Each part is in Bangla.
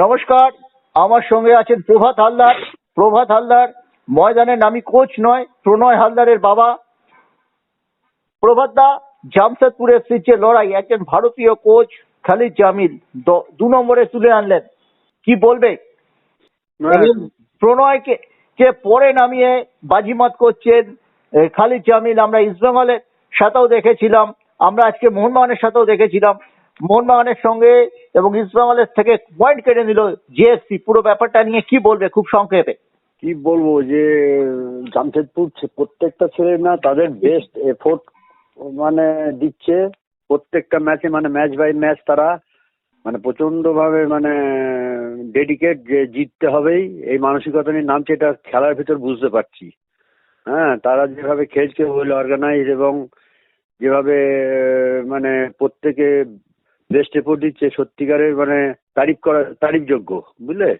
নমস্কার আমার সঙ্গে আছেন প্রভাত হালদার। প্রভাত হালদার ময়দানের নামি কোচ নয় প্রণয় হালদারের বাবা। প্রভাত দা জামশেদপুরের যে লড়াই একজন ভারতীয় কোচ খালিদ জামিল দ- দু নম্বরে তুলে আনলেন। কি বলবে? প্রণয়কে কে পরে নামিয়ে বাজিমাত করছেন খালিদ জামিল আমরা ইস্টবেঙ্গলের সাথেও দেখেছিলাম আমরা আজকে মোহনবাগানের সাথেও দেখেছিলাম। মোহনবাগানের সঙ্গে এবং ইস্টবেঙ্গলের থেকে পয়েন্ট কেটে নিল জিএসসি পুরো ব্যাপারটা নিয়ে কি বলবে? খুব সংক্ষেপে। কি বলব যে, জামশেদপুর প্রত্যেকটা ছেলে না তাদের বেস্ট এফোর্ট মানে দিচ্ছে। প্রত্যেকটা ম্যাচে মানে ম্যাচ বাই ম্যাচ তারা মানে প্রচণ্ড ভাবে মানে ডেডিকেট যে জিততে হবেই। এই মানসিকতা নিয়ে নামছে, এটা খেলার ভিতর বুঝতে পারছি। হ্যাঁ তারা যেভাবে খেলছে ওয়েল অর্গানাইজ এবং যেভাবে মানে প্রত্যেকে বেস্ট এফোর্ট দিচ্ছে সত্যিকারের মানে তারিফ করা তারিফযোগ্য বুঝলে?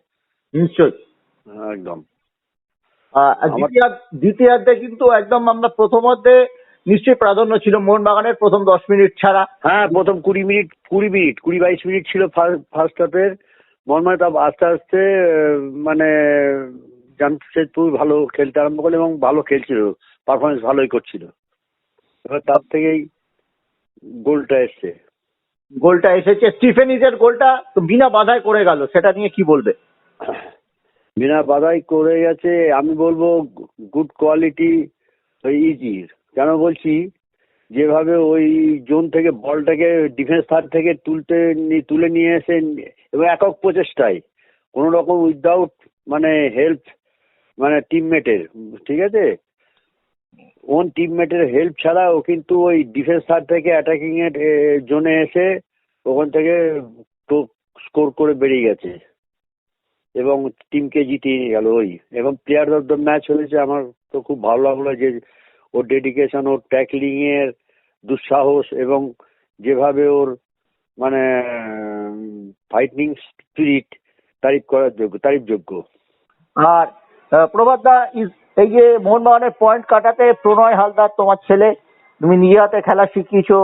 একদম। আহ, আর আমার- দ্বিতীয়ার্ধ- কিন্তু একদম আমরা প্রথমার্ধে নিশ্চয়ই প্রাধান্য ছিল মোহনবাগানের প্রথম দশ মিনিট ছাড়া। হ্যাঁ প্রথম কুড়ি মিনিট কুড়ি মিনিট কুড়ি বাইশ মিনিট ছিল ফার্স্ট হাফের মনময় তাপ আস্তে আস্তে মানে জামশেদপুর ভালো খেলতে আরম্ভ করল এবং ভালো খেলছিল। পারফরমেন্স ভালোই করছিল। এবার তার থেকেই গোলটা এসছে। গোলটা এসেছে। স্টিফেনিজের গোলটা তো বিনা বাধায় করে গেল, সেটা নিয়ে কি বলবে? বিনা বাধাই করে গেছে, আমি বলব গুড কোয়ালিটি ওই ইজির। কেন বলছি? যেভাবে ওই জোন থেকে বলটাকে ডিফেন্স থার্ড থেকে তুলতে তুলে নিয়ে এসে এবং একক প্রচেষ্টায়। কোনো রকম উইদাউট মানে হেল্প মানে টিমমেটের, ঠিক আছে? ওন টিমমেটের হেল্প ছাড়া ও কিন্তু ওই ডিফেন্স থার্ড থেকে অ্যাটাকিং এর জোনে এসে ওখান থেকে স্কোর করে বেরিয়ে গেছে। এবং টিমকে জিতিয়ে নিয়ে গেল ওই। এবং প্লেয়ার অফ দ্য ম্যাচ হয়েছে আমার তো খুব ভালো লাগল যে ওর ডেডিকেশন ওর ট্যাকলিং এর দুঃসাহস এবং যেভাবে ওর মানে ফাইটিং স্পিরিট তারিফ করার যোগ্য তারিফ যোগ্য আর প্রভাত দা ইস- এই যে মোহনবাগানের পয়েন্ট কাটাতে প্রণয় হালদার, তোমার ছেলে, তুমি নিজে হাতে খেলা শিখিয়েছো।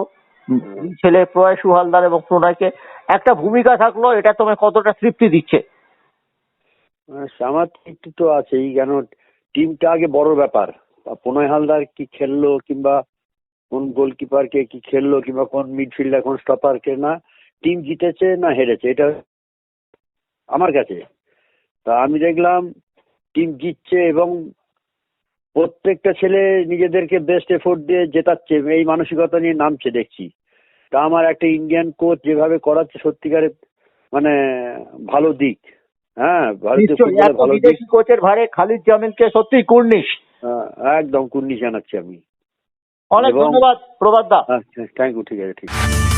ছেলে প্রয়াসু হালদার এবং প্রণয়কে। একটা ভূমিকা থাকল, এটা তোমায় কতটা তৃপ্তি দিচ্ছে? আমার তৃপ্তি তো আছেই, কেন টিমটা আগে বড় ব্যাপার। প্রণয় হালদার কি খেললো, কিংবা কোন গোলকিপারকে কি খেললো, কিংবা কোন মিডফিল্ডার কোন স্টপারকে না টিম জিতেছে না হেরেছে, এটা আমার কাছে। তা আমি দেখলাম টিম জিতছে এবং প্রত্যেকটা ছেলে নিজেদেরকে বেস্ট এফোর্ট দিয়ে জেতাচ্ছে এই মানসিকতা নিয়ে নামছে দেখছি। তা আমার একটা ইন্ডিয়ান কোচ যেভাবে করাচ্ছে সত্যিকারের মানে ভালো দিক। হ্যাঁ ভারতীয় কোচের ভারে খালিদ জামিলকে সত্যি কুর্নিশ। হ্যাঁ, একদম কুর্নিশ জানাচ্ছি আমি। অনেক ধন্যবাদ প্রভাত দা থ্যাংক ইউ ঠিক আছে ঠিক আছে।